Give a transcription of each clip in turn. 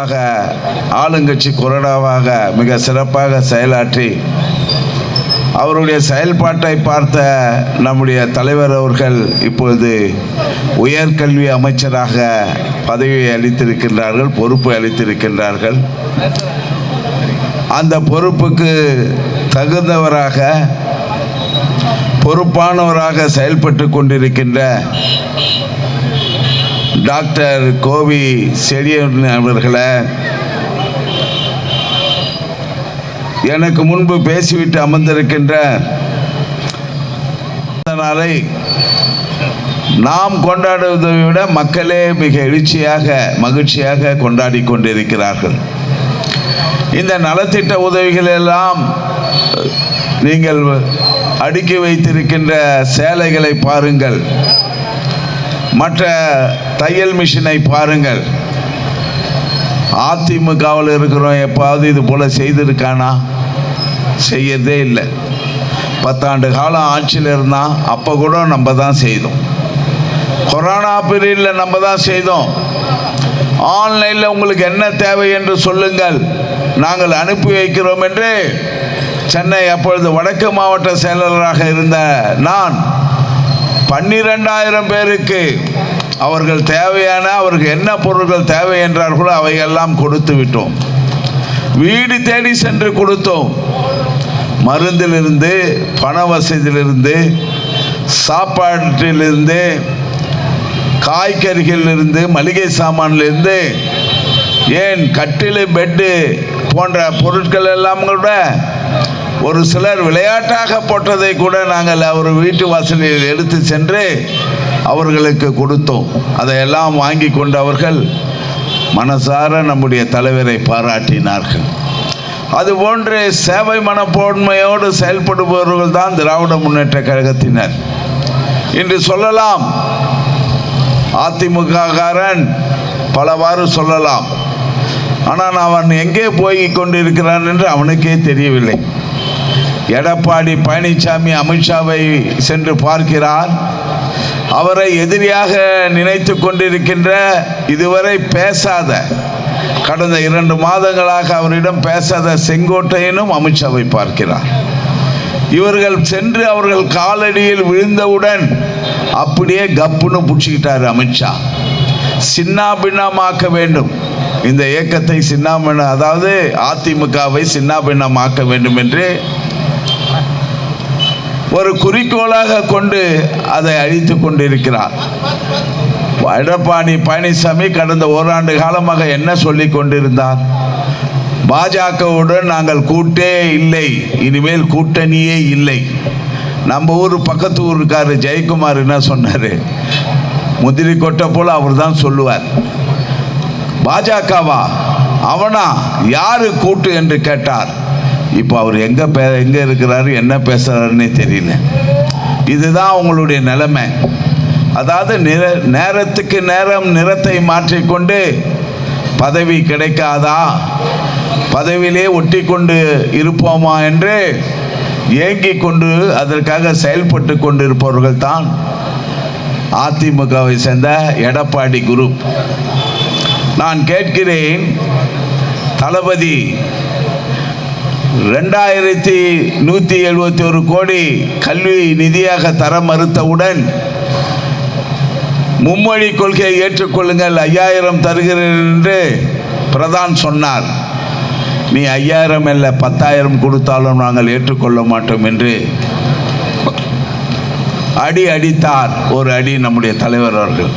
ஆக ஆளுங்கட்சி கொறடாவாக மிக சிறப்பாக செயலாற்றி அவருடைய செயல்பாட்டை பார்த்த நம்முடைய தலைவர் அவர்கள் இப்பொழுது உயர்கல்வி அமைச்சராக பதவியை அளித்திருக்கின்றார்கள் பொறுப்பு அளித்திருக்கின்றார்கள். அந்த பொறுப்புக்கு தகுந்தவராக பொறுப்பானவராக செயல்பட்டு கொண்டிருக்கின்ற டாக்டர் கோவி செடியன் அவர்களை எனக்கு முன்பு பேசிவிட்டு அமர்ந்திருக்கின்ற நாளை நாம் கொண்டாடுவதை விட மக்களே மிக எழுச்சியாக மகிழ்ச்சியாக கொண்டாடி கொண்டிருக்கிறார்கள். இந்த நலத்திட்ட உதவிகள் எல்லாம் நீங்கள் அடுக்கி வைத்திருக்கின்ற சேலைகளை பாருங்கள். மற்ற தையல் மிஷினை பாருங்கள். அதிமுகவில் இருக்கிறோம் எப்பாவது இது போல் செய்திருக்கானா? செய்யறதே இல்லை. பத்தாண்டு காலம் ஆட்சியில் இருந்தால் அப்போ கூட நம்ம தான் செய்தோம். கொரோனா பீரியடில் நம்ம தான் செய்தோம். ஆன்லைனில் உங்களுக்கு என்ன தேவை என்று சொல்லுங்கள். நாங்கள் அனுப்பி வைக்கிறோம் என்று சென்னை அப்பொழுது வடக்கு மாவட்ட செயலாளராக இருந்த நான் பன்னிரெண்டாயிரம் பேருக்கு அவர்கள் தேவையான அவருக்கு என்ன பொருட்கள் தேவை என்றார்களோ அவையெல்லாம் கொடுத்து விட்டோம். வீடு தேடி சென்று கொடுத்தோம். மருந்திலிருந்து பண வசதியிலிருந்து சாப்பாட்டிலிருந்து காய்கறிகளிலிருந்து மளிகை சாமான்லேருந்து ஏன் கட்டில் பெட்டு போன்ற பொருட்கள் எல்லாம் கூட ஒரு சிலர் விளையாட்டாக போட்டதை கூட நாங்கள் அவர் வீட்டு வாசலில் எடுத்து சென்று அவர்களுக்கு கொடுத்தோம். அதையெல்லாம் வாங்கி கொண்டவர்கள் மனசார நம்முடைய தலைவரை பாராட்டினார்கள். அதுபோன்று சேவை மனப்பான்மையோடு செயல்படுபவர்கள் தான் திராவிட முன்னேற்ற கழகத்தினர். இன்று சொல்லலாம் அதிமுககாரன் பலவாறு சொல்லலாம். ஆனால் அவன் எங்கே போய் கொண்டிருக்கிறான் என்று அவனுக்கே தெரியவில்லை. எடப்பாடி பழனிசாமி அமித்ஷாவை சென்று பார்க்கிறார். அவரை எதிரியாக நினைத்து கொண்டிருக்கின்ற இதுவரை பேசாத கடந்த இரண்டு மாதங்களாக அவரிடம் பேசாத செங்கோட்டையனும் அமித்ஷாவை பார்க்கிறார். இவர்கள் சென்று அவர்கள் காலடியில் விழுந்தவுடன் அப்படியே கப்புன்னு பிடிச்சிக்கிட்டார் அமித்ஷா. சின்னாபின்னமாக்க வேண்டும். இந்த இயக்கத்தை சின்னாபின்ன அதாவது அதிமுகவை சின்னாபின்னமாக்க வேண்டும் என்று ஒரு குறிக்கோளாக கொண்டு அதை அழித்து கொண்டிருக்கிறார். எடப்பாடி பழனிசாமி கடந்த ஓராண்டு காலமாக என்ன சொல்லி கொண்டிருந்தார்? பாஜகவுடன் நாங்கள் கூட்டே இல்லை இனிமேல் கூட்டணியே இல்லை. நம்ம ஊர் பக்கத்து ஊருக்காரு ஜெயக்குமார் என்ன சொன்னார்? முதிரி கொட்டை போல் அவர் தான் சொல்லுவார். பாஜகவா? அவனா? யாரு கூட்டு என்று கேட்டார். இப்போ அவர் எங்கே பே எங்கே இருக்கிறாரு என்ன பேசுகிறாருன்னே தெரியல. இதுதான் அவங்களுடைய நிலைமை. அதாவது நிற நேரத்துக்கு நேரம் நிறத்தை மாற்றிக்கொண்டு பதவி கிடைக்காதா? பதவியிலே ஒட்டி கொண்டு இருப்போமா என்று ஏங்கி கொண்டு அதற்காக செயல்பட்டு கொண்டிருப்பவர்கள் தான் அதிமுகவை சேர்ந்த எடப்பாடி குரூப் நான் கேட்கிறேன் தளபதி ரெண்டாயிரத்தி நூற்றி எழுபத்தி ஒரு கோடி கல்வி நிதியாக தர மறுத்தவுடன் மும்மொழி கொள்கையை ஏற்றுக்கொள்ளுங்கள் ஐயாயிரம் தருகிறேன் என்று பிரதான் சொன்னார். நீ ஐயாயிரம் இல்லை பத்தாயிரம் கொடுத்தாலும் நாங்கள் ஏற்றுக்கொள்ள மாட்டோம் என்று அடி அடித்தார் ஒரு அடி நம்முடைய தலைவர் அவர்கள்.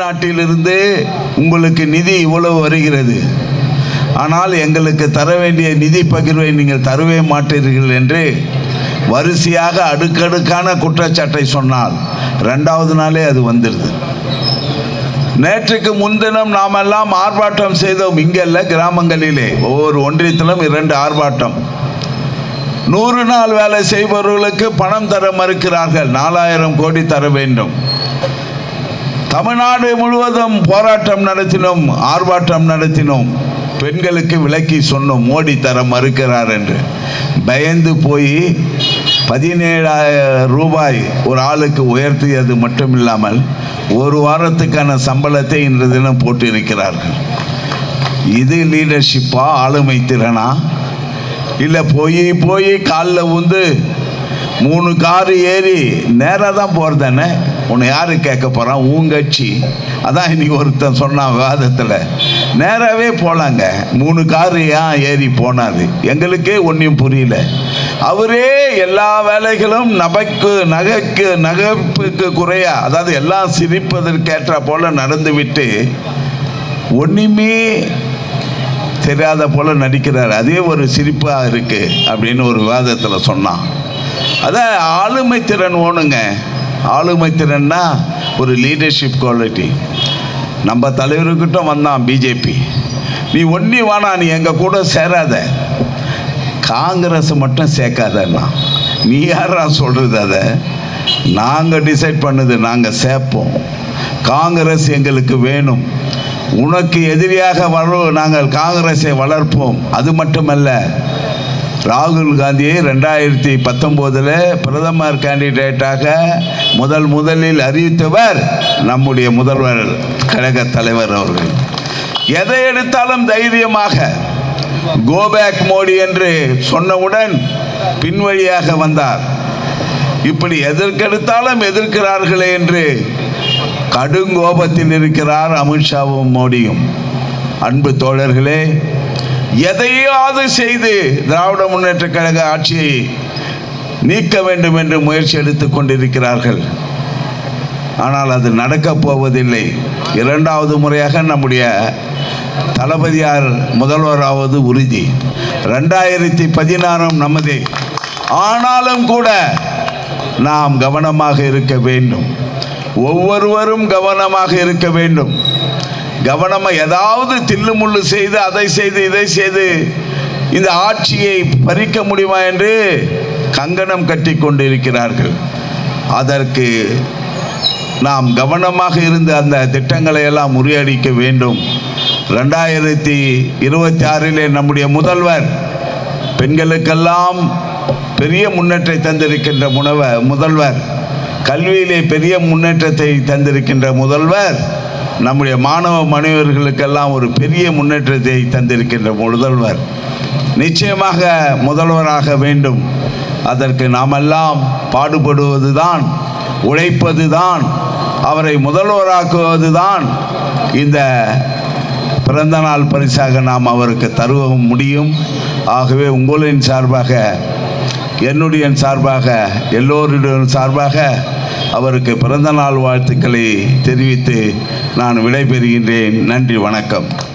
நாட்டிலிருந்து உங்களுக்கு நிதி இவ்வளவு வருகிறது. ஆனால் எங்களுக்கு தர வேண்டிய நிதி பகிர்வை நீங்கள் தரவே மாட்டீர்கள் என்று வரிசையாக அடுக்கடுக்கான குற்றச்சாட்டை சொன்னால் ரெண்டாவது நாளே அது வந்துடுது. நேற்றுக்கு முன்தினம் நாமெல்லாம் ஆர்ப்பாட்டம் செய்தோம். இங்கல்ல கிராமங்களிலே. ஒவ்வொரு ஒன்றியத்திலும் இரண்டு ஆர்ப்பாட்டம். நூறு நாள் வேலை செய்பவர்களுக்கு பணம் தர மறுக்கிறார்கள். நாலாயிரம் கோடி தர வேண்டும். தமிழ்நாடு முழுவதும் போராட்டம் நடத்தினோம் ஆர்ப்பாட்டம் நடத்தினோம். பெண்களுக்கு விலக்கி சொன்னோம் மோடி தர மறுக்கிறார் என்று. பயந்து போய் பதினேழாயிரம் ரூபாய் ஒரு ஆளுக்கு உயர்த்தியது மட்டும் இல்லாமல் ஒரு வாரத்துக்கான சம்பளத்தை இன்று தினம் போட்டிருக்கிறார்கள். இது லீடர்ஷிப்பா ஆளுமை திறனா? இல்லை போய் போய் காலில் உந்து மூணு காரு ஏறி நேராக தான் போகிறதானே உன்னை யார் கேட்க போகிறான் உங்கட்சி அதான் இன்னைக்கு ஒருத்தன் சொன்னான் விவாதத்தில். நேராகவே போகலாங்க மூணு காரு ஏன் ஏறி போனாது எங்களுக்கே ஒன்றும் புரியல. அவரே எல்லா வேலைகளும் நபைக்கு நகைக்கு நகைப்புக்கு குறையா அதாவது எல்லாம் சிரிப்பதற்கேற்ற போல நடந்துவிட்டு ஒன்றுமே தெரியாத போல நடிக்கிறார். அதே ஒரு சிரிப்பாக இருக்குது அப்படின்னு ஒரு விவாதத்தில் சொன்னான். அதான் ஆளுமை திறன் ஓணுங்க. ஆளுமை திறன்னா ஒரு லீடர்ஷிப் குவாலிட்டி நம்ம தலைவர்கிட்ட வந்தான் பிஜேபி நீ ஒன்றி வானா நீ எங்கள் கூட சேராத. காங்கிரஸ் மட்டும் சேர்க்காதண்ணா. நீ யாரா சொல்கிறது அதை? நாங்கள் டிசைட் பண்ணுது நாங்கள் சேர்ப்போம். காங்கிரஸ் எங்களுக்கு வேணும். உனக்கு எதிரியாக வள நாங்கள் காங்கிரஸை வளர்ப்போம். அது மட்டுமல்ல ராகுல் காந்தியை ரெண்டாயிரத்தி பத்தொம்போதில் பிரதமர் கேண்டிடேட்டாக முதல் முதலில் அறிவித்தவர் நம்முடைய முதல்வர் கழக தலைவர் அவர்கள். எதை எடுத்தாலும் தைரியமாக கோபேக் மோடி என்று சொன்னவுடன் பின்வழியாக வந்தார். இப்படி எதற்கெடுத்தாலும் எதிர்க்கிறார்களே என்று கடுங்கோபத்தில் இருக்கிறார் அமித்ஷாவும் மோடியும். அன்பு தோழர்களே எதையாவது செய்து திராவிட முன்னேற்ற கழக ஆட்சியை நீக்க வேண்டும் என்று முயற்சி எடுத்துக் கொண்டிருக்கிறார்கள். ஆனால் அது நடக்கப் போவதில்லை. இரண்டாவது முறையாக நம்முடைய தளபதியார் முதல்வராவது உறுதி. ரெண்டாயிரத்தி பதினாறாம் நமதே. ஆனாலும் கூட நாம் கவனமாக இருக்க வேண்டும். ஒவ்வொருவரும் கவனமாக இருக்க வேண்டும். கவனமாக ஏதாவது தில்லுமுள்ளு செய்து அதை செய்து இதை செய்து இந்த ஆட்சியை பறிக்க முடியுமா என்று கங்கணம் கட்டி கொண்டிருக்கிறார்கள். அதற்கு நாம் கவனமாக இருந்து அந்த திட்டங்களை எல்லாம் முறியடிக்க வேண்டும். ரெண்டாயிரத்தி இருபத்தி ஆறிலே நம்முடைய முதல்வர் பெண்களுக்கெல்லாம் பெரிய முன்னேற்றத்தை தந்திருக்கின்ற முனவ முதல்வர் கல்வியிலே பெரிய முன்னேற்றத்தை தந்திருக்கின்ற முதல்வர் நம்முடைய மாணவ மாணவர்களுக்கெல்லாம் ஒரு பெரிய முன்னேற்றத்தை தந்திருக்கின்ற முதல்வர். நிச்சயமாக முதல்வராக வேண்டும். அதற்கு நாமெல்லாம் பாடுபடுவதுதான் உழைப்பதுதான் அவரை முதல்வராக்குவதுதான். இந்த பிறந்த நாள் பரிசாக நாம் அவருக்கு தருவ முடியும். ஆகவே உங்களின் சார்பாக என்னுடைய சார்பாக எல்லோருடைய சார்பாக அவருக்கு பிறந்தநாள் வாழ்த்துக்களை தெரிவித்து நான் விடைபெறுகின்றேன். நன்றி வணக்கம்.